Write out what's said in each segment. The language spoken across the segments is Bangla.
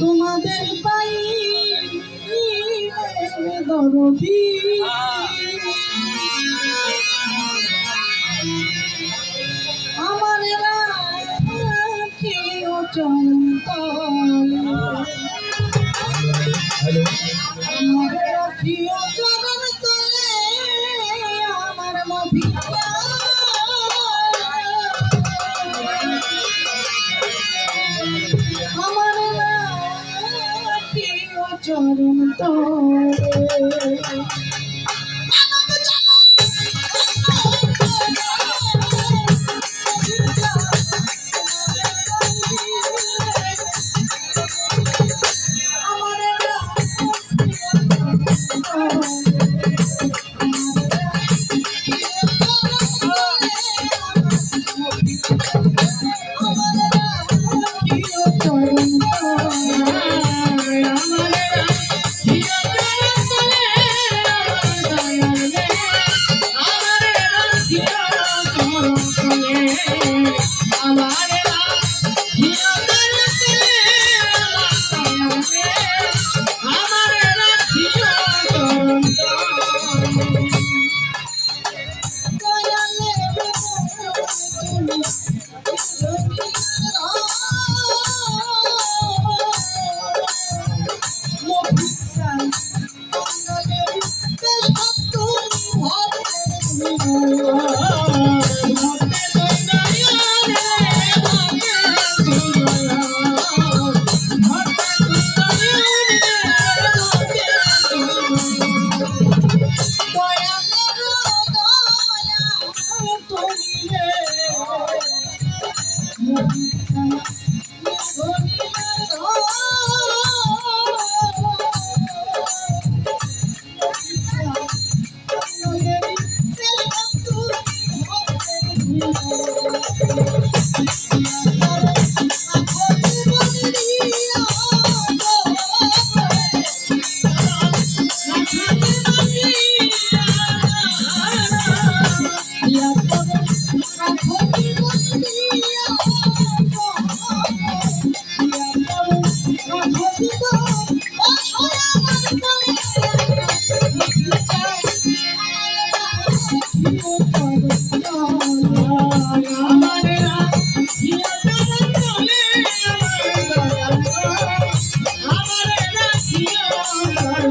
তোমাদের পাই দরদি। আমার চন্তল আমার রাখিও Oh,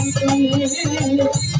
心.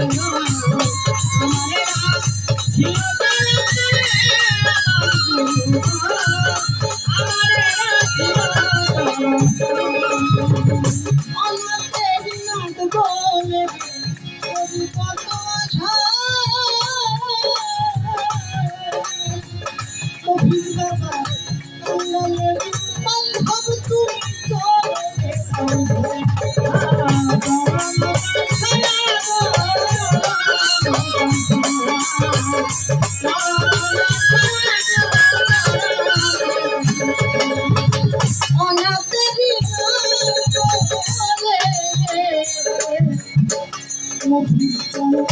আমার 我不用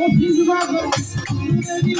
我平时发烧天天